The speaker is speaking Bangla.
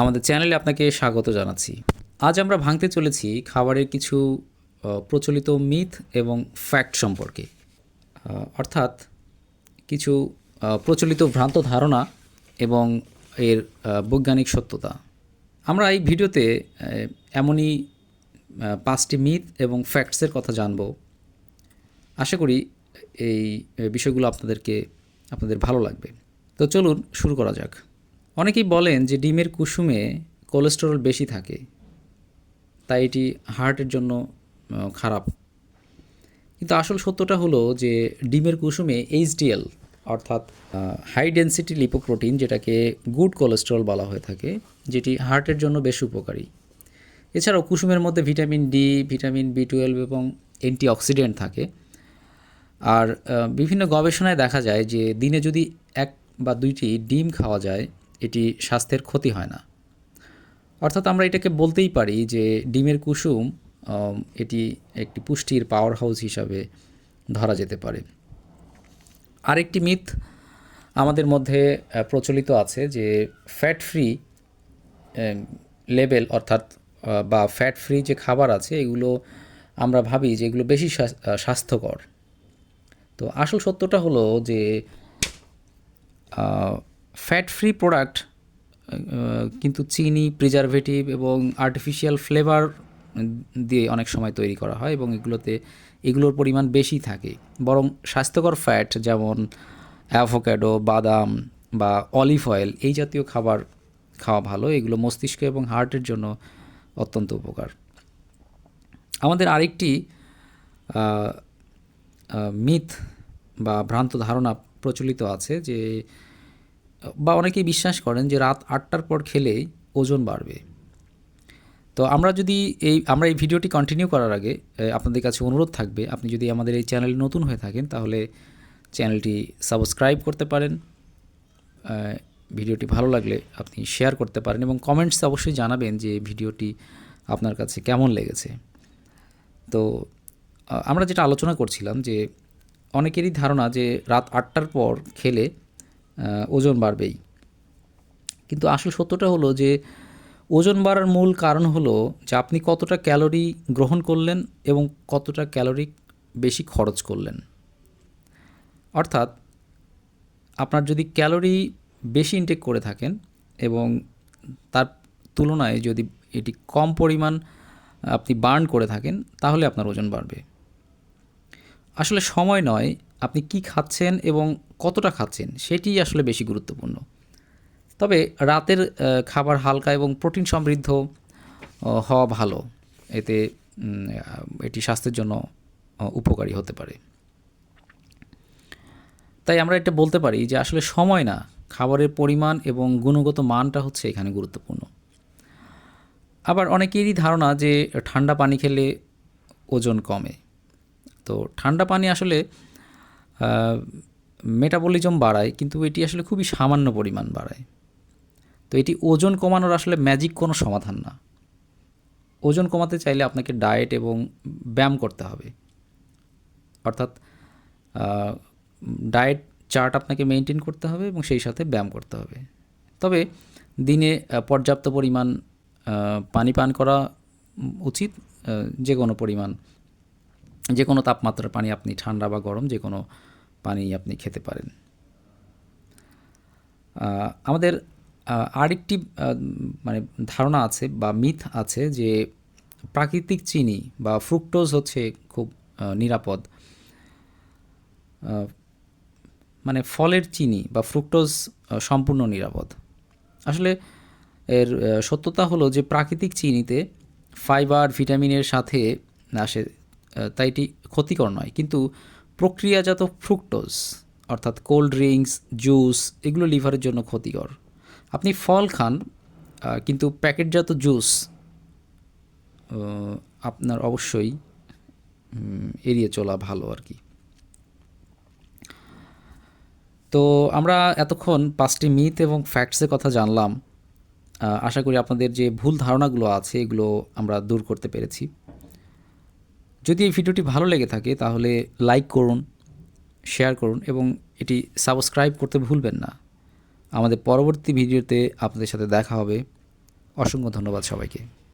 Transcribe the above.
আমাদের চ্যানেলে আপনাকে স্বাগত জানাচ্ছি। আজ আমরা ভাঙতে চলেছি খাবারের কিছু প্রচলিত মিথ এবং ফ্যাক্ট সম্পর্কে। অর্থাৎ কিছু প্রচলিত ভ্রান্ত ধারণা এবং এর বৈজ্ঞানিক সত্যতা। আমরা এই ভিডিওতে এমনই পাঁচটি মিথ এবং ফ্যাক্টসের কথা জানব। আশা করি এই বিষয়গুলো আপনাদেরকে, আপনাদের ভালো লাগবে। তো চলুন শুরু করা যাক। অনেকেই বলেন যে ডিমের কুসুমে কোলেস্টেরল বেশি থাকে, তাই এটি হার্টের জন্য খারাপ। কিন্তু আসল সত্যটা হলো যে ডিমের কুসুমে এইচডিএল, অর্থাৎ হাই ডেনসিটি লিপোপ্রোটিন যেটাকে গুড কোলেস্টেরল বলা হয়ে থাকে, যেটি হার্টের জন্য বেশ উপকারী। এছাড়াও কুসুমের মধ্যে vitamin D vitamin B twelve এবং অ্যান্টিঅক্সিডেন্ট থাকে। আর বিভিন্ন গবেষণায় দেখা যায় যে দিনে যদি এক বা দুইটি ডিম খাওয়া যায় এটি স্বাস্থ্যের ক্ষতি হয় না। অর্থাৎ আমরা এটাকে বলতেই পারি যে ডিমের কুসুম এটি একটি পুষ্টির পাওয়ার হাউস হিসাবে ধরা যেতে পারে। আরেকটি মিথ আমাদের মধ্যে প্রচলিত আছে যে ফ্যাট ফ্রি লেভেল অর্থাৎ বা ফ্যাট ফ্রি যে খাবার আছে, এগুলো আমরা ভাবি যে এগুলো বেশি স্বাস্থ্যকর। তো আসল সত্যটা হলো যে ফ্যাট ফ্রি প্রোডাক্ট কিন্তু চিনি প্রিজারভেটিভ এবং আর্টিফিশিয়াল ফ্লেভার দিয়ে অনেক সময় তৈরি করা হয় এবং এগুলোতে, এগুলোর পরিমাণ বেশি থাকে। বরং স্বাস্থ্যকর ফ্যাট যেমন অ্যাভোক্যাডো বাদাম বা অলিভ অয়েল এই জাতীয় খাবার খাওয়া ভালো, এগুলো মস্তিষ্ক এবং হার্টের জন্য অত্যন্ত উপকার। আমাদের আরেকটি মিথ বা ভ্রান্ত ধারণা প্রচলিত আছে যে বা অনেকেই বিশ্বাস করেন যে রাত আটটার পর খেলেই ওজন বাড়বে। তো আমরা যদি এই, আমরা এই ভিডিওটি কন্টিনিউ করার আগে আপনাদের কাছে অনুরোধ থাকবে, আপনি যদি আমাদের এই চ্যানেলে নতুন হয়ে থাকেন, তাহলে চ্যানেলটি সাবস্ক্রাইব করতে পারেন। ভিডিওটি ভালো লাগলে আপনি শেয়ার করতে পারেন এবং কমেন্টস অবশ্যই জানাবেন যে ভিডিওটি আপনার কাছে কেমন লেগেছে। তো আমরা যেটা আলোচনা করছিলাম যে অনেকেরই ধারণা যে রাত আটটার পর খেলে ওজন বাড়বেই। কিন্তু আসল সত্যটা হলো যে, ওজন বাড়ার মূল কারণ হলো যে আপনি কতটা ক্যালোরি গ্রহণ করলেন এবং কতটা ক্যালোরি বেশি খরচ করলেন। অর্থাৎ আপনার যদি ক্যালোরি বেশি ইনটেক করে থাকেন এবং তার তুলনায় যদি এটি কম পরিমাণ আপনি বার্ন করে থাকেন, তাহলে আপনার ওজন বাড়বে। আসলে সময় নয় আপনি কি খাচ্ছেন এবং কতটা খাচ্ছেন সেটিই আসলে বেশি গুরুত্বপূর্ণ। তবে রাতের খাবার হালকা এবং প্রোটিন সমৃদ্ধ হওয়া ভালো। এতে এটি স্বাস্থ্যের জন্য উপকারী হতে পারে। তাই আমরা এটা বলতে পারি যে আসলে সময় না, খাবারের পরিমাণ এবং গুণগত মানটা হচ্ছে এখানে গুরুত্বপূর্ণ। আবার অনেকেরই ধারণা যে ঠান্ডা পানি খেলে ওজন কমে। তো ঠান্ডা পানি আসলে মেটাবলিজম বাড়ায়, কিন্তু এটি আসলে খুবই সামান্য পরিমাণ বাড়ায়। তো এটি ওজন কমানোর আসলে ম্যাজিক কোনো সমাধান না। ওজন কমাতে চাইলে আপনাকে ডায়েট এবং ব্যায়াম করতে হবে। অর্থাৎ ডায়েট চার্ট আপনাকে মেনটেন করতে হবে এবং সেই সাথে ব্যায়াম করতে হবে। তবে দিনে পর্যাপ্ত পরিমাণ পানি পান করা উচিত যে কোনো পরিমাণ। যে কোনো তাপমাত্রার পানি আপনি ঠান্ডা বা গরম যে কোনো পানি আপনি খেতে পারেন। আমাদের আরেকটি মানে ধারণা আছে বা মিথ আছে যে প্রাকৃতিক চিনি বা ফ্রুক্টোজ হচ্ছে খুব নিরাপদ। মানে ফলের চিনি বা ফ্রুক্টোজ সম্পূর্ণ নিরাপদ। আসলে এর সত্যতা হলো যে প্রাকৃতিক চিনিতে ফাইবার, ভিটামিনের সাথে আসে তাই এটি ক্ষতিকর নয়। কিন্তু প্রক্রিয়াজাত ফ্রুক্টোজ, অর্থাৎ কোল্ড ড্রিঙ্কস, জুস, এগুলো লিভারের জন্য ক্ষতিকর। আপনি ফল খান কিন্তু প্যাকেটজাত জুস আপনার অবশ্যই এড়িয়ে চলা ভালো আর কি। তো আমরা এতক্ষণ পাঁচটি মিথ এবং ফ্যাক্টসের কথা জানলাম। আশা করি আপনাদের যে ভুল ধারণাগুলো আছে, এগুলো আমরা দূর করতে পেরেছি। যদি এই ভিডিওটি ভালো লেগে থাকে, তাহলে লাইক করুন শেয়ার করুন এবং এটি সাবস্ক্রাইব করতে ভুলবেন না। আমাদের পরবর্তী ভিডিওতে আপনাদের সাথে দেখা হবে। অসংখ্য ধন্যবাদ সবাইকে।